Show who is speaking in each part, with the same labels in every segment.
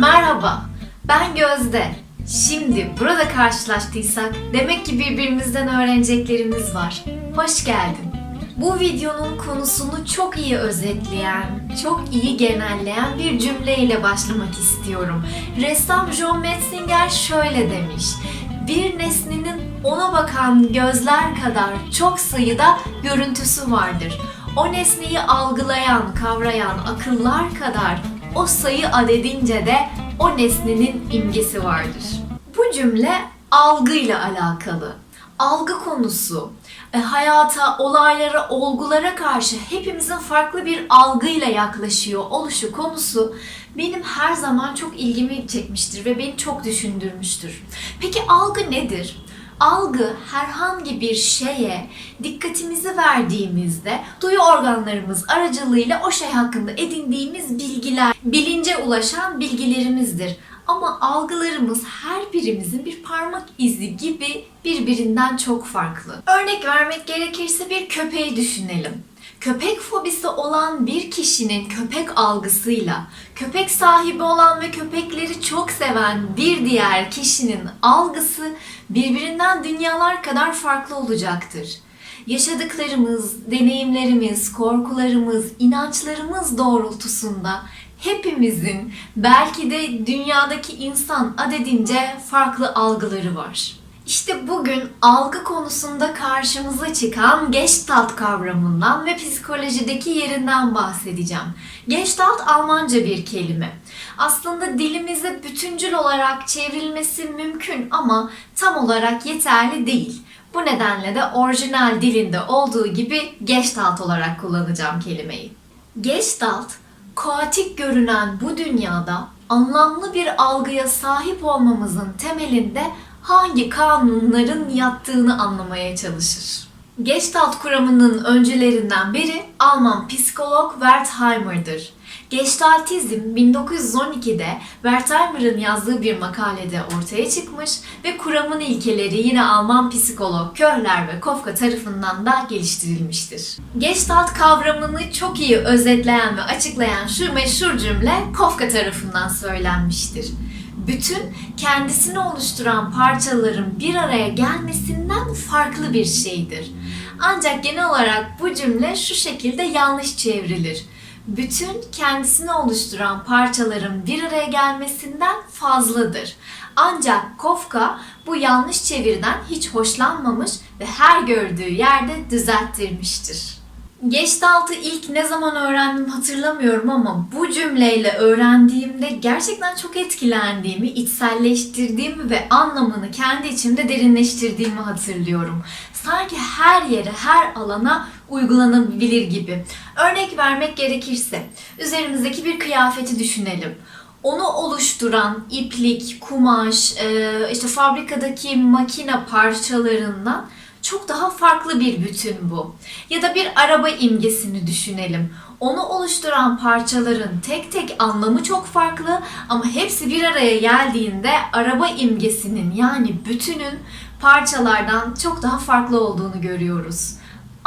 Speaker 1: Merhaba, ben Gözde. Şimdi burada karşılaştıysak demek ki birbirimizden öğreneceklerimiz var. Hoş geldin. Bu videonun konusunu çok iyi özetleyen, çok iyi genelleyen bir cümleyle başlamak istiyorum. Ressam John Metzinger şöyle demiş. Bir nesnenin ona bakan gözler kadar çok sayıda görüntüsü vardır. O nesneyi algılayan, kavrayan akıllar kadar o sayı adedince de o nesnenin imgesi vardır. Bu cümle algıyla alakalı. Algı konusu, e, hayata, olaylara, olgulara karşı hepimizin farklı bir algıyla yaklaşıyor oluşu konusu benim her zaman çok ilgimi çekmiştir ve beni çok düşündürmüştür. Peki algı nedir? Algı herhangi bir şeye dikkatimizi verdiğimizde duyu organlarımız aracılığıyla o şey hakkında edindiğimiz bilgiler, bilince ulaşan bilgilerimizdir. Ama algılarımız her birimizin bir parmak izi gibi birbirinden çok farklı. Örnek vermek gerekirse bir köpeği düşünelim. Köpek fobisi olan bir kişinin köpek algısıyla köpek sahibi olan ve köpekleri çok seven bir diğer kişinin algısı birbirinden dünyalar kadar farklı olacaktır. Yaşadıklarımız, deneyimlerimiz, korkularımız, inançlarımız doğrultusunda hepimizin belki de dünyadaki insan adedince farklı algıları var. İşte bugün algı konusunda karşımıza çıkan Gestalt kavramından ve psikolojideki yerinden bahsedeceğim. Gestalt Almanca bir kelime. Aslında dilimize bütüncül olarak çevrilmesi mümkün ama tam olarak yeterli değil. Bu nedenle de orijinal dilinde olduğu gibi Gestalt olarak kullanacağım kelimeyi. Gestalt, kaotik görünen bu dünyada anlamlı bir algıya sahip olmamızın temelinde hangi kanunların yattığını anlamaya çalışır. Gestalt kuramının öncülerinden biri Alman psikolog Wertheimer'dır. Gestaltizm 1912'de Wertheimer'ın yazdığı bir makalede ortaya çıkmış ve kuramın ilkeleri yine Alman psikolog Köhler ve Kafka tarafından da geliştirilmiştir. Gestalt kavramını çok iyi özetleyen ve açıklayan şu meşhur cümle Kafka tarafından söylenmiştir bütün kendisini oluşturan parçaların bir araya gelmesinden farklı bir şeydir. Ancak genel olarak bu cümle şu şekilde yanlış çevrilir. Bütün kendisini oluşturan parçaların bir araya gelmesinden fazladır. Ancak Kafka bu yanlış çeviriden hiç hoşlanmamış ve her gördüğü yerde düzelttirmiştir. Gestalt'ı ilk ne zaman öğrendim hatırlamıyorum ama bu cümleyle öğrendiğimde gerçekten çok etkilendiğimi, içselleştirdiğimi ve anlamını kendi içimde derinleştirdiğimi hatırlıyorum. Sanki her yere, her alana uygulanabilir gibi. Örnek vermek gerekirse, üzerimizdeki bir kıyafeti düşünelim onu oluşturan iplik, kumaş, işte fabrikadaki makine parçalarından çok daha farklı bir bütün bu. Ya da bir araba imgesini düşünelim. Onu oluşturan parçaların tek tek anlamı çok farklı ama hepsi bir araya geldiğinde araba imgesinin yani bütünün parçalardan çok daha farklı olduğunu görüyoruz.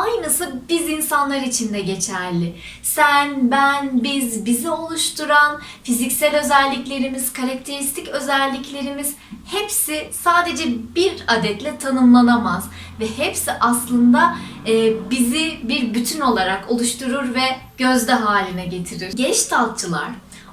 Speaker 1: Aynısı biz insanlar için de geçerli. Sen, ben, biz, bizi oluşturan fiziksel özelliklerimiz, karakteristik özelliklerimiz hepsi sadece bir adetle tanımlanamaz ve hepsi aslında e, bizi bir bütün olarak oluşturur ve gözde haline getirir. Gestaltçılar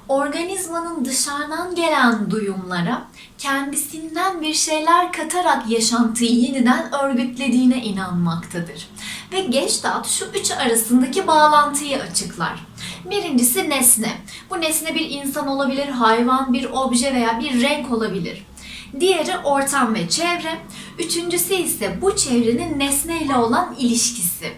Speaker 1: organizmanın dışarıdan gelen duyumlara kendisinden bir şeyler katarak yaşantıyı yeniden örgütlediğine inanmaktadır. Ve Gestalt şu üç arasındaki bağlantıyı açıklar. Birincisi nesne. Bu nesne bir insan olabilir, hayvan, bir obje veya bir renk olabilir. Diğeri ortam ve çevre. Üçüncüsü ise bu çevrenin nesneyle olan ilişkisi.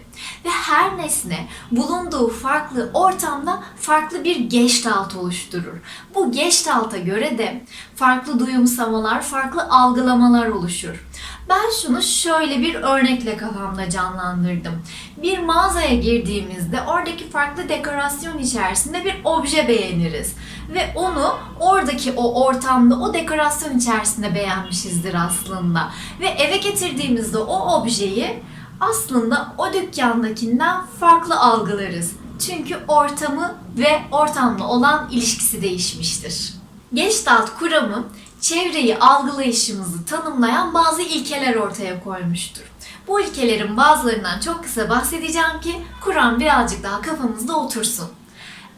Speaker 1: Ve her nesne bulunduğu farklı ortamda farklı bir gestalt oluşturur. Bu gestalta göre de farklı duyumsamalar, farklı algılamalar oluşur. Ben şunu şöyle bir örnekle kafamda canlandırdım. Bir mağazaya girdiğimizde oradaki farklı dekorasyon içerisinde bir obje beğeniriz. Ve onu oradaki o ortamda, o dekorasyon içerisinde beğenmişizdir aslında. Ve eve getirdiğimizde o objeyi aslında o dükkandakinden farklı algılarız. Çünkü ortamı ve ortamla olan ilişkisi değişmiştir. Gestalt kuramı çevreyi algılayışımızı tanımlayan bazı ilkeler ortaya koymuştur. Bu ilkelerin bazılarından çok kısa bahsedeceğim ki kuram birazcık daha kafamızda otursun.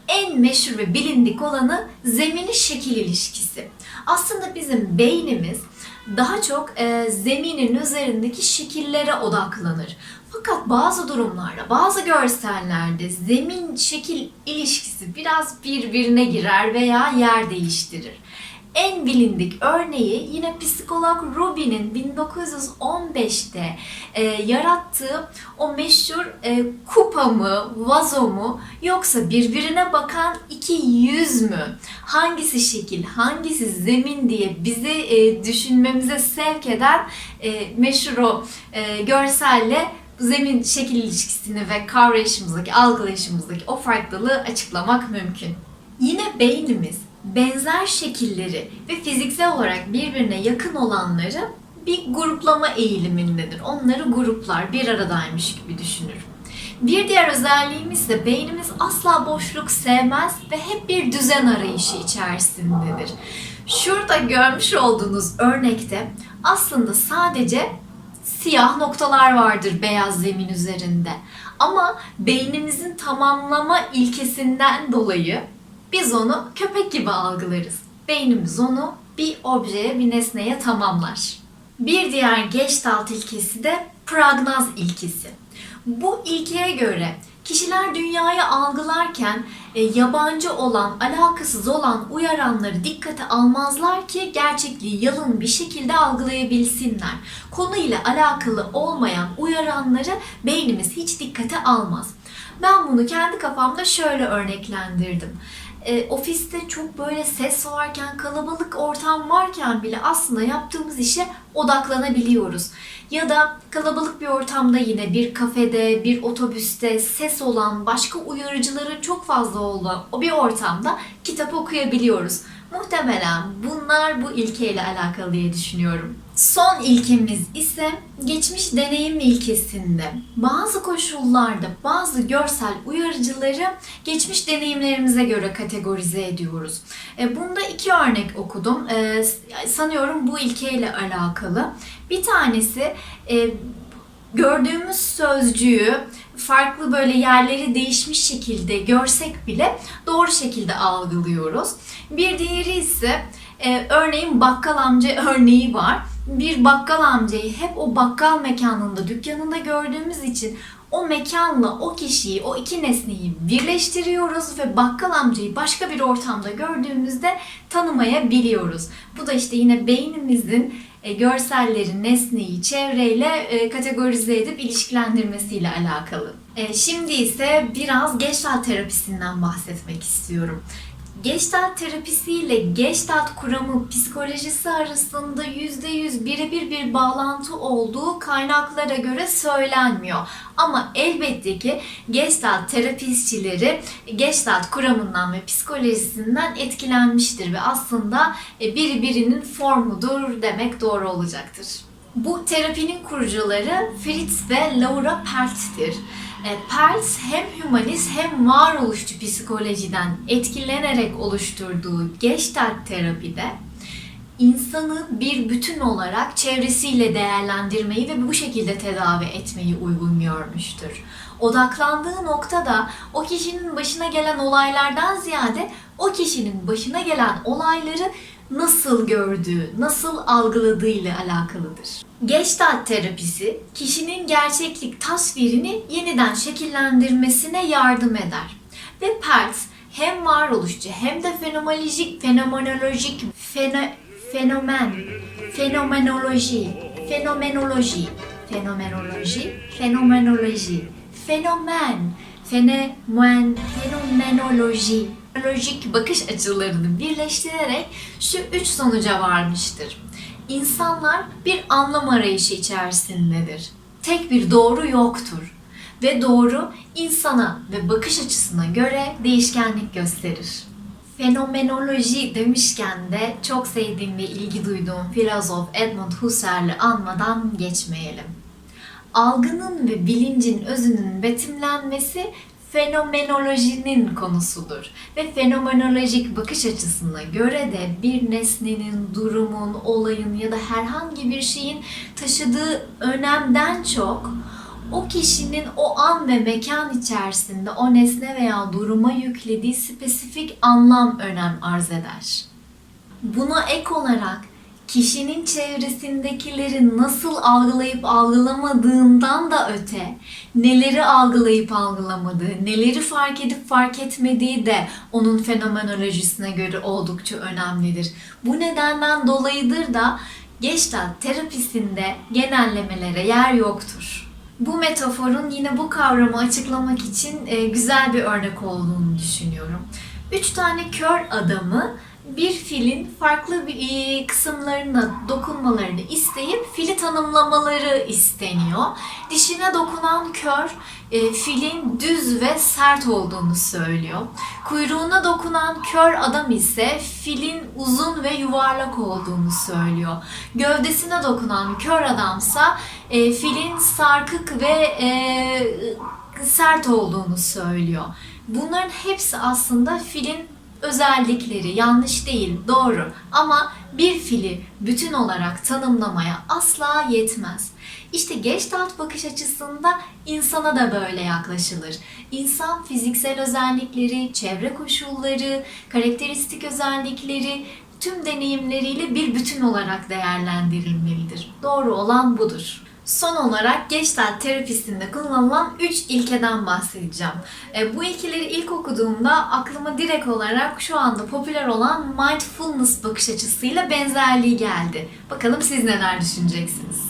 Speaker 1: En meşhur ve bilindik olanı zemini şekil ilişkisi. Aslında bizim beynimiz daha çok e, zeminin üzerindeki şekillere odaklanır. Fakat bazı durumlarda, bazı görsellerde zemin şekil ilişkisi biraz birbirine girer veya yer değiştirir. En bilindik örneği yine psikolog Rubin'in 1915'te e, yarattığı o meşhur e, kupa mı, vazo mu yoksa birbirine bakan iki yüz mü? Hangisi şekil, hangisi zemin diye bizi e, düşünmemize sevk eden e, meşhur o e, görselle zemin şekil ilişkisini ve kavrayışımızdaki, algılayışımızdaki o farklılığı açıklamak mümkün. Yine beynimiz benzer şekilleri ve fiziksel olarak birbirine yakın olanları bir gruplama eğilimindedir. Onları gruplar bir aradaymış gibi düşünür. Bir diğer özelliğimiz ise beynimiz asla boşluk sevmez ve hep bir düzen arayışı içerisindedir. Şurada görmüş olduğunuz örnekte aslında sadece siyah noktalar vardır beyaz zemin üzerinde. Ama beynimizin tamamlama ilkesinden dolayı biz onu köpek gibi algılarız. Beynimiz onu bir objeye, bir nesneye tamamlar. Bir diğer Gestalt ilkesi de pragnaz ilkesi. Bu ilkeye göre kişiler dünyayı algılarken e, yabancı olan, alakasız olan uyaranları dikkate almazlar ki gerçekliği yalın bir şekilde algılayabilsinler. Konuyla alakalı olmayan uyaranları beynimiz hiç dikkate almaz. Ben bunu kendi kafamda şöyle örneklendirdim e, ofiste çok böyle ses varken, kalabalık ortam varken bile aslında yaptığımız işe odaklanabiliyoruz. Ya da kalabalık bir ortamda yine bir kafede, bir otobüste ses olan, başka uyarıcıların çok fazla olduğu o bir ortamda kitap okuyabiliyoruz. Muhtemelen bunlar bu ilkeyle alakalı diye düşünüyorum. Son ilkemiz ise geçmiş deneyim ilkesinde. Bazı koşullarda bazı görsel uyarıcıları geçmiş deneyimlerimize göre kategorize ediyoruz. E, bunda iki örnek okudum. E, sanıyorum bu ilkeyle alakalı. Bir tanesi e, gördüğümüz sözcüğü farklı böyle yerleri değişmiş şekilde görsek bile doğru şekilde algılıyoruz. Bir diğeri ise örneğin bakkal amca örneği var. Bir bakkal amcayı hep o bakkal mekanında, dükkanında gördüğümüz için o mekanla o kişiyi, o iki nesneyi birleştiriyoruz ve bakkal amcayı başka bir ortamda gördüğümüzde tanımayabiliyoruz. Bu da işte yine beynimizin e, görselleri, nesneyi çevreyle e, kategorize edip ilişkilendirmesiyle alakalı. E, şimdi ise biraz Gestalt terapisinden bahsetmek istiyorum. Gestalt terapisi ile Gestalt kuramı psikolojisi arasında %100 birebir bir bağlantı olduğu kaynaklara göre söylenmiyor. Ama elbette ki Gestalt terapistçileri Gestalt kuramından ve psikolojisinden etkilenmiştir ve aslında e, biri birinin formudur demek doğru olacaktır. Bu terapinin kurucuları Fritz ve Laura Perl'tir. E, Perls hem hümanist hem varoluşçu psikolojiden etkilenerek oluşturduğu Gestalt terapide insanı bir bütün olarak çevresiyle değerlendirmeyi ve bu şekilde tedavi etmeyi uygun görmüştür. Odaklandığı noktada o kişinin başına gelen olaylardan ziyade o kişinin başına gelen olayları nasıl gördüğü, nasıl algıladığıyla alakalıdır. Gestalt terapisi kişinin gerçeklik tasvirini yeniden şekillendirmesine yardım eder. Ve Perls hem varoluşçu hem de fenomenolojik, fenomenolojik, fene, fenomen, fenomenoloji, fenomenoloji, fenomenoloji, fenomenoloji, fenomen, fenomen, fenomenoloji, lojik bakış açılarını birleştirerek şu üç sonuca varmıştır. İnsanlar bir anlam arayışı içerisindedir. Tek bir doğru yoktur ve doğru insana ve bakış açısına göre değişkenlik gösterir. Fenomenoloji demişken de çok sevdiğim ve ilgi duyduğum filozof Edmund Husserl'i anmadan geçmeyelim. Algının ve bilincin özünün betimlenmesi fenomenolojinin konusudur. Ve fenomenolojik bakış açısına göre de bir nesnenin, durumun, olayın ya da herhangi bir şeyin taşıdığı önemden çok o kişinin o an ve mekan içerisinde o nesne veya duruma yüklediği spesifik anlam önem arz eder. Buna ek olarak kişinin çevresindekileri nasıl algılayıp algılamadığından da öte neleri algılayıp algılamadığı, neleri fark edip fark etmediği de onun fenomenolojisine göre oldukça önemlidir. Bu nedenden dolayıdır da Gestalt terapisinde genellemelere yer yoktur. Bu metaforun yine bu kavramı açıklamak için e, güzel bir örnek olduğunu düşünüyorum. Üç tane kör adamı bir filin farklı bir e, kısımlarına dokunmalarını isteyip fili tanımlamaları isteniyor. Dişine dokunan kör e, filin düz ve sert olduğunu söylüyor. Kuyruğuna dokunan kör adam ise filin uzun ve yuvarlak olduğunu söylüyor. Gövdesine dokunan kör adamsa e, filin sarkık ve e, sert olduğunu söylüyor. Bunların hepsi aslında filin özellikleri yanlış değil, doğru ama bir fili bütün olarak tanımlamaya asla yetmez. İşte Gestalt bakış açısında insana da böyle yaklaşılır. İnsan fiziksel özellikleri, çevre koşulları, karakteristik özellikleri, tüm deneyimleriyle bir bütün olarak değerlendirilmelidir. Doğru olan budur. Son olarak Gestalt terapisinde kullanılan 3 ilkeden bahsedeceğim. E, bu ilkeleri ilk okuduğumda aklıma direkt olarak şu anda popüler olan mindfulness bakış açısıyla benzerliği geldi. Bakalım siz neler düşüneceksiniz?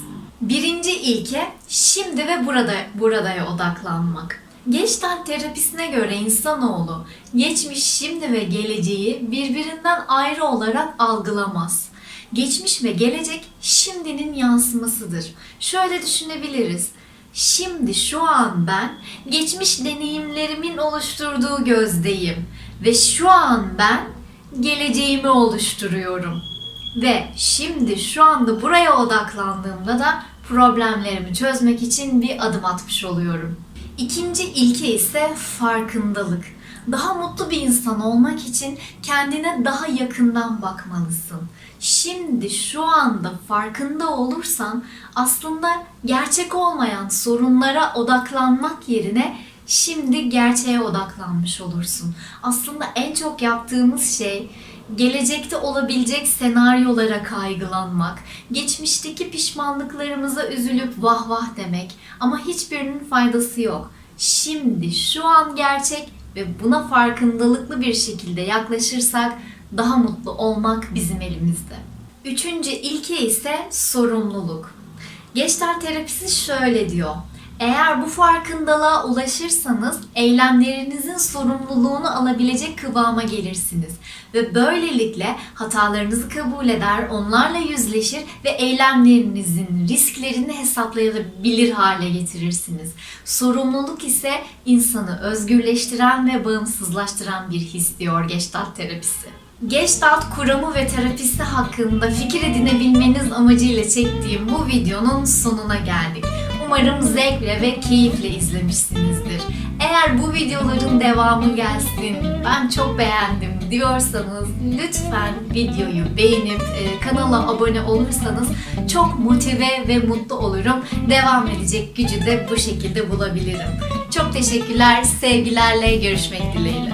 Speaker 1: Birinci ilke şimdi ve burada buradaya odaklanmak. Gestalt terapisine göre insanoğlu geçmiş, şimdi ve geleceği birbirinden ayrı olarak algılamaz. Geçmiş ve gelecek şimdinin yansımasıdır. Şöyle düşünebiliriz. Şimdi şu an ben geçmiş deneyimlerimin oluşturduğu gözdeyim ve şu an ben geleceğimi oluşturuyorum. Ve şimdi şu anda buraya odaklandığımda da problemlerimi çözmek için bir adım atmış oluyorum. İkinci ilke ise farkındalık. Daha mutlu bir insan olmak için kendine daha yakından bakmalısın. Şimdi şu anda farkında olursan aslında gerçek olmayan sorunlara odaklanmak yerine şimdi gerçeğe odaklanmış olursun. Aslında en çok yaptığımız şey gelecekte olabilecek senaryolara kaygılanmak, geçmişteki pişmanlıklarımıza üzülüp vah vah demek ama hiçbirinin faydası yok. Şimdi şu an gerçek ve buna farkındalıklı bir şekilde yaklaşırsak daha mutlu olmak bizim elimizde. Üçüncü ilke ise sorumluluk. Gestalt terapisi şöyle diyor. Eğer bu farkındalığa ulaşırsanız eylemlerinizin sorumluluğunu alabilecek kıvama gelirsiniz ve böylelikle hatalarınızı kabul eder, onlarla yüzleşir ve eylemlerinizin risklerini hesaplayabilir hale getirirsiniz. Sorumluluk ise insanı özgürleştiren ve bağımsızlaştıran bir his diyor Gestalt terapisi. Gestalt kuramı ve terapisi hakkında fikir edinebilmeniz amacıyla çektiğim bu videonun sonuna geldik. Umarım zevkle ve keyifle izlemişsinizdir. Eğer bu videoların devamı gelsin, ben çok beğendim diyorsanız lütfen videoyu beğenip e, kanala abone olursanız çok motive ve mutlu olurum. Devam edecek gücü de bu şekilde bulabilirim. Çok teşekkürler, sevgilerle görüşmek dileğiyle.